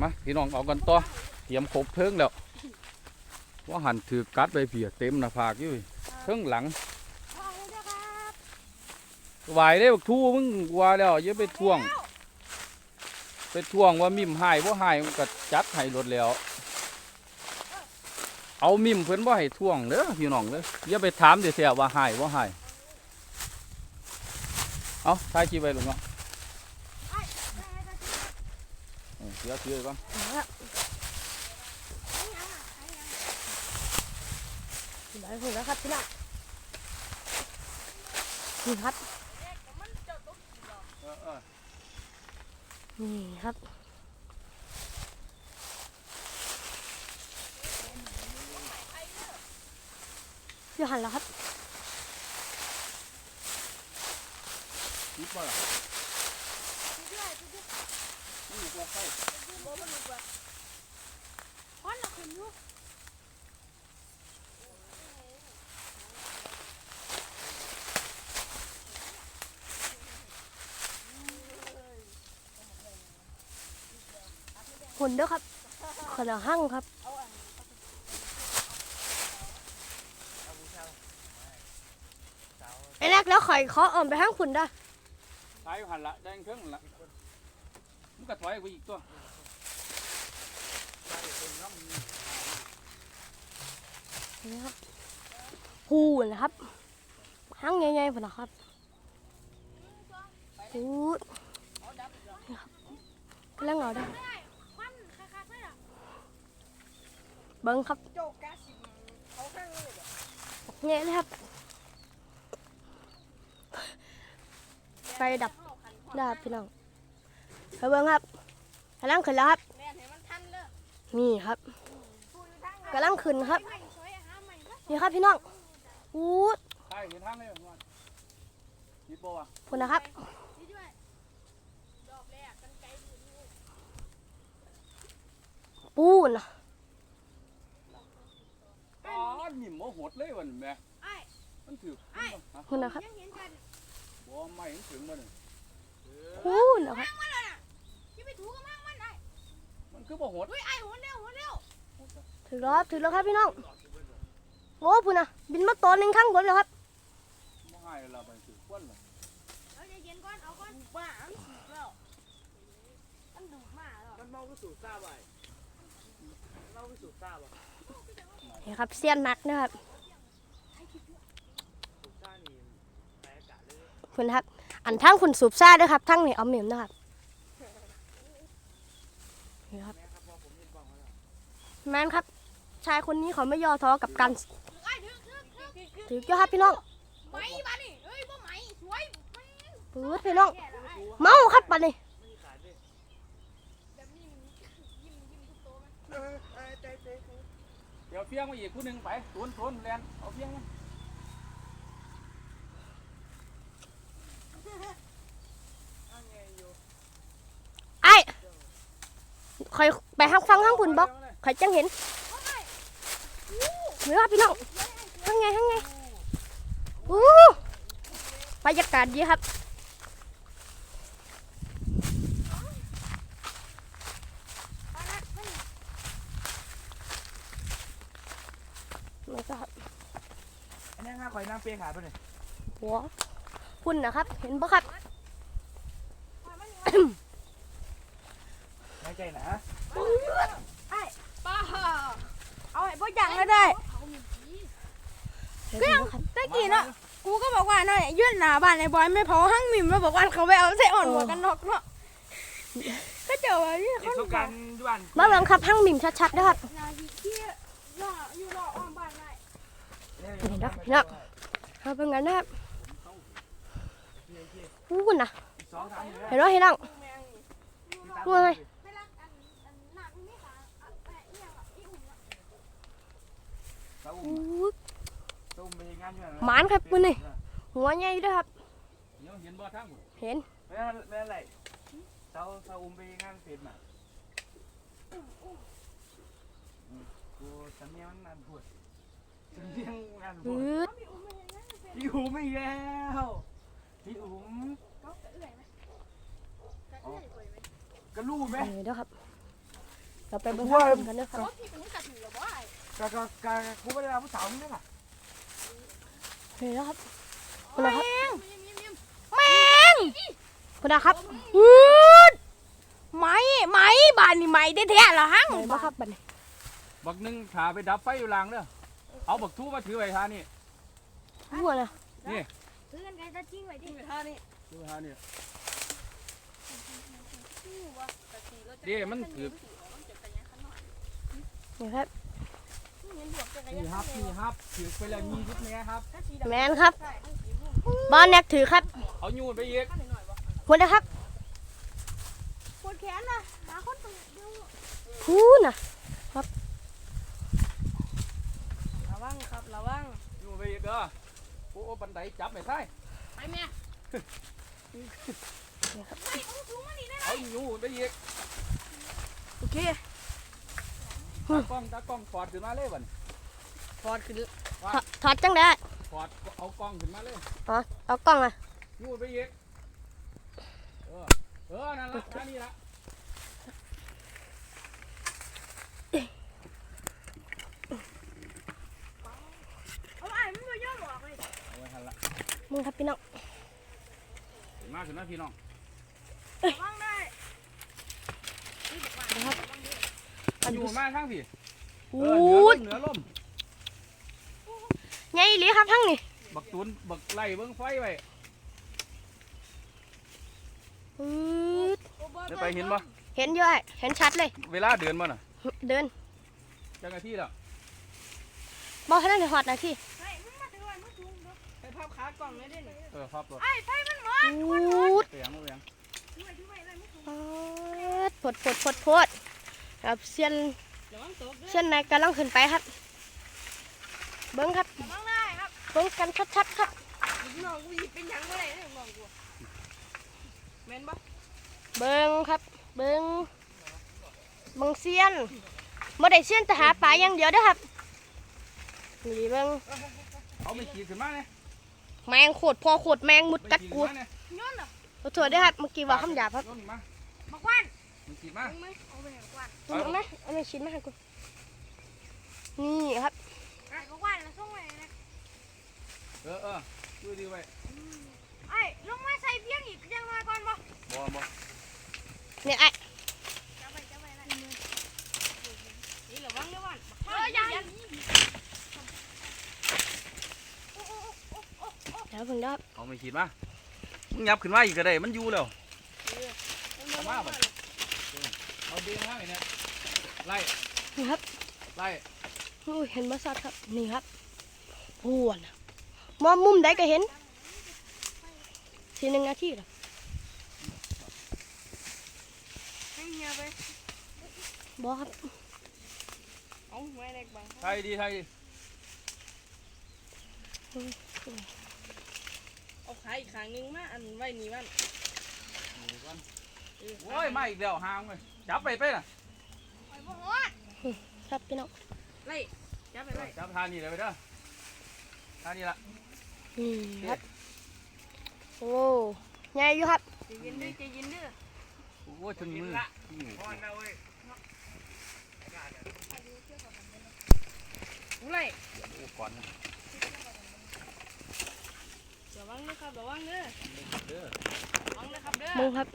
มาพี่น้องเอากันต่อเตรียมครบเทิงแล้วว่าหันถือกัดไปเพียเต็มหน้าผากอยู่เทิงหลังไหวได้บักทู่มึงว่าแล้วย่าไปท่วง ไปท่วงว่ามิมหายบ่าหายมันก็จัดให้รถแล้ว เอามิมเพิ่อนบ่ให้ท่วงเด้อพี่น้องเด้ออย่าไปถามเดี๋ยวเสียว่าหายบ่าหายเอาถ่ายคลิปไว้ลุงเนาะ เสียเสียก่อนได้ผลแล้วครับพี่น้องนี่ครับนี่ครับเดี๋ยวหันแล้วครับคิดบ่ หุ่นลูด้วยครับขนาหั่งครับไอ้แรกแล้วข่อยเคาะอ่อมไปห้างขุนได้ใช้หันละได้เครื่องละ มันก็ถอยไปอีกตัวนี่ครับหูนะครับหางใหญ่ๆพุ่นะครับหูนี่ครับกำลังเอาได้อเบิ้งครับเงี้ยเลยครับไฟดับดับพี่น้อง ไปเบิ้งครับกำลังขึ้นแล้วครับ แม่นให้มันทันเลยนี่ครับพูดอยู่ทางกำลังขึ้นครับ ไม่ช่วยหาใหม่มานี่ครับพี่น้องอู้ถ่ายเห็นทางเลยว่าคิดบ่วะพุ่นนะครับดีด้วยดอกแรกกันไกลดูดูปูนน่ะอ๋อมิมบ่หดเลยวันแม่ไอ้มันถือฮะพุ่นนะครับยังเห็นกันบ่ไม่เห็นถึงบ่นี่ปูนนะครับมั่งมันเลยน่ะที่ ไปถูกกับมั่งมันไอ้มันคือบ่หด เฮ้ยไอ้หัวเร็วหัวเร็วถึงแล้วครับถึงแล้วครับพี่น้องโอ้พุ่นน่ะบินมาตัวหนึ่งข้างบนแล้วครับบ่หายแล้วไปถือควันล่ะเอาใจเย็นก่อนเอาก่อนบ้ามันถูกแล้วมันดุมากแล้วมันเมาก็สูบซ่าไปเมาก็สูบซ่าบ่นี่ครับเสี้ยนนักนะครับสูบซ่านี่แปลอากาศเลยพุ่นครับ อันทั้งคุณสูบซ่าด้วยครับทั้งนี่เอาเหม็มนะครับนี่ครับ แม่ครับพอผมเห็นบ้องแล้ว แมนครับ ชายคนนี้เขาไม่ย่อท้อกับการไอ้ถึกถึกถึกถึกถือเจ้าครับพี่น้องไหมบ้านี่เฮ้ยบ่ไหมสวยไหมปื๊ดพี่น้องแก่แล้วไอ้เมาครับปันนี้ไม่มีขายด้วยแบบนี้มันยิ้มยิ้มทุกโตมันเออเออเต้เต้เต้เดี๋ยวเฟียงมาอีกผู้หนึงไปทวนทวนแลนเอาเฟียงมาอันไงอยู่ไอ้คอยไปห้างฟังห้างพุ่นบอก คอยจังเห็นเนื้อพี่น้องทั้งไงทั้งไงอู้บรรยากาศดีครับนี่ก็ครับอันนี้ห้าข่อยน้ำเปียขาดไปเลยหัวพุ่นนะครับ เห็นปะครับ ไม่ใจนะ ป้า เอาไอ้บ่ยังเลยได้ ก็ยังครับ ตะกี้เนาะกูก็บอกว่าเนาะยื่น หน้าบ้านไอ้บอยไม่เผาหั่งมิมแล้วบอกว่าเขาไปเอาใส่อ่อนหัวกันนอกเนาะก็เจอว่านี่เด็กเขาสงกรารย้วนมาเบิ่งครับห้างมิมชัดๆนะครับนาทีที่รออยู่รออ้อมบ้านได้เห็นปะพี่น้องเอาเป็นงั้นนะครับอู้พุ่นนะสองสามอยู่แล้วเห็นปะพี่น้องแมงนี่ว่าไงไปรักอันอันหนักนี่ค่ะอันแปะเอียงอะอีอุ่นอะสาวอุ้มอู้สาวอุ้มไปงานอยู่หมานครับมื้อนี้ หัวใหญ่ด้วยครับ เดี๋ยวเห็นบ่ทางบ่เห็นไม่ไม่อะไรสาวสาวอุ้มไปงานเฟสมากูสำเนียงมันนานพูดสำเนียงงานพูดปื๊ดพี่อุ่นไม่เห็นงั้นเลยพี่อุ๋มอีกแล้วพี่อุ๋มก็เอื่อยไหมก็เอื่อยไหมกระลูกไหมนี่ด้วยครับ เราไปเบิ่งข้างกันนะครับ พี่เป็นกระถือหรอวะกะกะกะกูไม่ได้รับผู้สาวนี่น่ะนี่นะครับ คุณนะครับแมงคุณนะครับอืดไหมไหมบ้านนี่ไหมแท้ๆเหรอฮั่งไหนบ้างครับบัดนี้บักหนึงขาไปดับไฟอยู่หลังเด้อเอาบักทูมาถือไว้ท่านี่หัวนะซื้อกันไงจะจิ้งไว้ดิท่านี่ถือไว้ท่านี่เด้มันถือนี่ครับนี่ครับนี่ครับถือไปแล้วยี่สิบเมตรครับแมนครับ บอลแน็กถือครับเอายูนไปอีกคุณนะครับปวดแขนนะหาคนตัวเดียวพูน่ะระวังครับระวังยูนไปอีกเด้อโอ้บันไดจับไม่ใช่ไปแม่เอายูนไปอีกโอเคตากล้องตากล้องถอดขึ้นมาเลยบัดนถอดขึ้นถอดถอดจังได้ถอด เอากล้องขึ้นมาเลยอ๋อเอากล้องอะยูนไปอีกเออเออนั่นละท่านี่ละเอาไอ้มันมาย่อหรอกเลยเอาไว้ทันละมึงครับพี่น้องขึ้นมาขึ้นมาพี่น้องระวังได้เอายูนมาทางพี่อูเออเหนือลดมเหนือลม ไงอีหลีครับทั้งนี่ บักตุนบักไล่เบิ้งไฟไว้อืดเดี๋ยวไปเห็นบ่เห็นเยอะเห็นชัดเลย เวลาเดินบ่น่ะ เดินจังนาทีแล้วบอลให้นั่นถอดหนะที่ไอ้มึงมาถือไว้มึงจูงเด้อไปภาพขากล่องเลยเด้นี่เออครับรถไอ้ไฟมันหมดอูดเสียงบ่เสียงถือไว้ถือไว้อะไรไม่ถูกปดปดปดปดปดครับเซียนระวังตกเด้อเซียนนายกำลังขึ้นไปครับ เบิ้งครับระวังได้ครั บเบิ้งกันชัดๆครับน้องกูหยิบเป็นยังบ่ได้เด้อน้องกูแม่นบ่เบิ้งครับ เบิ้งเบิ้งเซียนบ่ได้เซียนแต่หาปลาอย่างเดียวเด้อครับนี่เบิ้งเอาไม่ขีดขึ้นมาเนี่ยแมงโคตรพอโคตรแมงมุดกัดกูย่นเนี่ยย้อนเหรอขอโทษด้ครับเมื่อกี้ว่าคำหยาบครับมาบักว่านไม่ขีดมามึงไหมเอาไปบักว่านเอาไหมเอาไหมชิ้นมาให้กูนี่ครับไอ้บักว่านแล้วส่ง เออเออดูดีไว้ไอ้ลงมาใส่เพียงอีกยังมาก่อนบ่บ่บ่เนี่ยไอ้จับไปจับไปนะนี่ระวังเด้อว่านเอออย่าเดี๋ยวเพิ่งได้ครับเอาไม่ขีดมามึงยับขึ้นมาอีกก็ได้มันอยู่แล้วเอามาบ่เอาเดินมาไว้เนี่ยไล่นี่ครับไล่อุ้ยเห็นบ่ชัดครับนี่ครับพวน มองมุมใดก็เห็นทีหนึ่งนาทีเหรอให้เฮียไปบ่ครับเอาไว้เล็กบังไทยดีไทยดีเอาขาอีกข้างนึงมาอันไว้นี่มันนี่ก่อนโอ้ยมาอีกแล้วห่างเลยจับไปไปน่ะไปบ่ฮอดครับพี่น้องไล่จับไปไว้จับทานี่เลยไปเด้อทานี่ละ นี่ครับ โอ้ใหญ่อยู่ครับใจเย็นเด้อใจเย็นเด้อโอ้ยถึงมือหิวกูไล่โอ้ก่อนนะระวังเด้อครับระวังเด้อเด้อระวังเด้อครับเด้อมึงครับ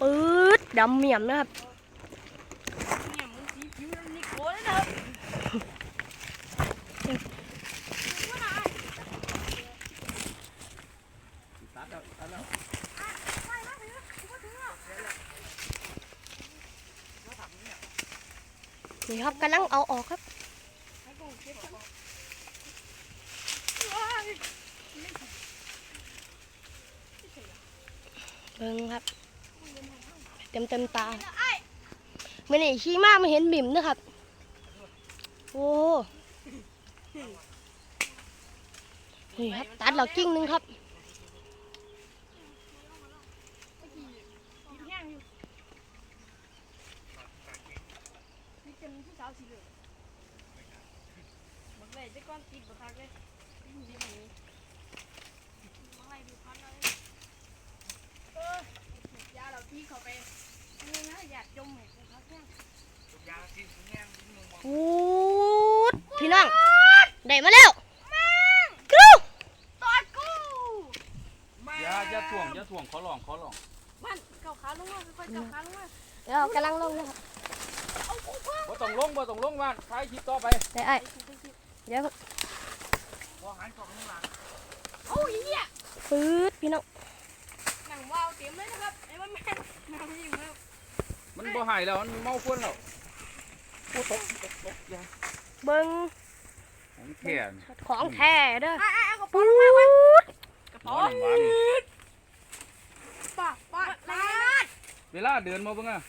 ปื๊ดดำเมี่ยมนะครับ เนี่ยมึงสีผิวนี่โกเลยนะครับ ตัดแล้วตัดแล้ว นี่ครับกำลังเอาออกครับเก็บก่อนเบิ่งครับ เต็มเต็มตาเมื่อนี่ขี้มากมาเห็นบิ่มนะครับ โอ้นี่ครับตัดเหล่ากิ้งหนึงครับ แห้งอยู่นี่เป็นผู้สาวสีเหลืองบั กเลยจะก้อนติดบักคักเลยติดดีแบบนี้บักเลยดูพันเลยเออยาเราที่เขาไปนี่นะอยากจมเหมือนเขาแค่ยาที่ฟูดพี่น้องได้มาแล้วกรูตอดกูอย่าอย่าถ่วงอย่าถ่วงขอร้องขอร้องบ้านเก่าขาลงมาค่อยๆเก่าขาลงมาเดี๋ยวกำลังลงนะครับบ่ต้องลงบ่ต้องลงว่านท้ายคลิปต่อไปได้ไอ้ เดี๋ยวพอหันกล่องข้างหลังโอ้ยเหี้ยฟืดพี่น้องหนังว่าวเต็มเลยนะครับไอ้มันแม่นน้ำยิ่งแล้วมันบ่หายแล้วมันเมาควนแล้วโอ้ตกตกตกอย่าเบิ้งของแขนของแท้เด้อไอ้ไอ้เอากระฟูเป๋าลงมาก่อนดกระหมอเป๋าหนึ่งวันป้าป้าลาดเวลาเดินมาเบิ่งอะ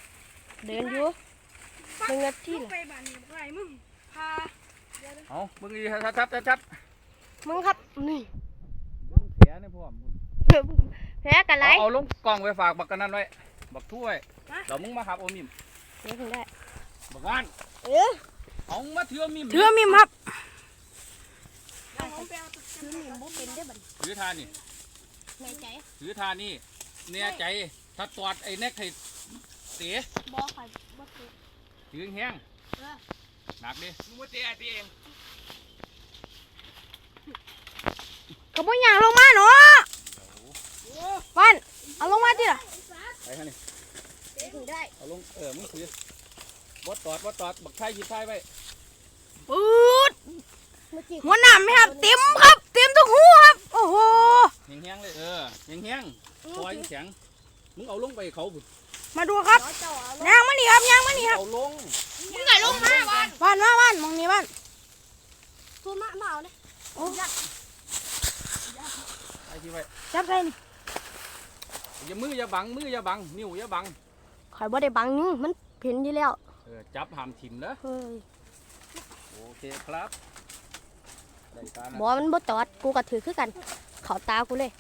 เดินอยู่หนึ่งนาทีมึงละไปบ้านนี่ไรมึงพา เอาเบิ่งดีชัดชัดชัดชัดมึงครับนี่เบิ่งแขนนี่พ่อมแพ้กันไรเอาเอาลงกล่องไว้ฝากบักกันนั้นไว้บักถ้วยเรามึงมาหาโอมิมเดี๋ยวถึงได้บักงานเออเอามาเถื่อมิมถือมิมครับซื้อหนิมบุเป็นได้บัดถือทานี่ในใจถือทานี่เนี่ยใจถ้าตอดไอ้แน็กให้เสียบอข่อยบ่ถือถือแห้งเออ หนักดิมึงมาเตะไอ้เองกระเป๋าหยางลงมาเนาะบ้านเอาลงมาดิล่ะไปฮะนี่เดี๋ยวถึงได้เอาลงเออมึงถือวัดตอดวัดตอดบักไทยหยิบไทยไว้ปืดเมื่อกี้หัวหน้าไหมครับเต็มครับเต็มทุกหูครับ โอ้โหแห้งๆเลยเออแห้งๆคอยแข็งมึงเอาลงไปเขาพุ่นมาดูครับเดี๋ยวเจ้าเอาลงยางมานี่ครับยางมานี่ครับเอาลง มึงไงลงมาบ้านบ้านมาบ้านมองนี่บ้านพูดมามาเอาเลยโอ้ไอ้ที่ไว้จับใส่นี่อย่ามืออย่าบังมืออย่าบังนิ้วอย่าบังข่อยบ่ได้บังนึงมันเห็นอยู่แล้วเออจับหามถิ่มนะเฮ้ยโอเคครับได้การนะบอมันบ่จอดกูก็ถือคือกัน เขาตากูเลย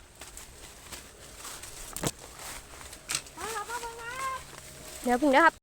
เดี๋ยวพึ่งนะครับ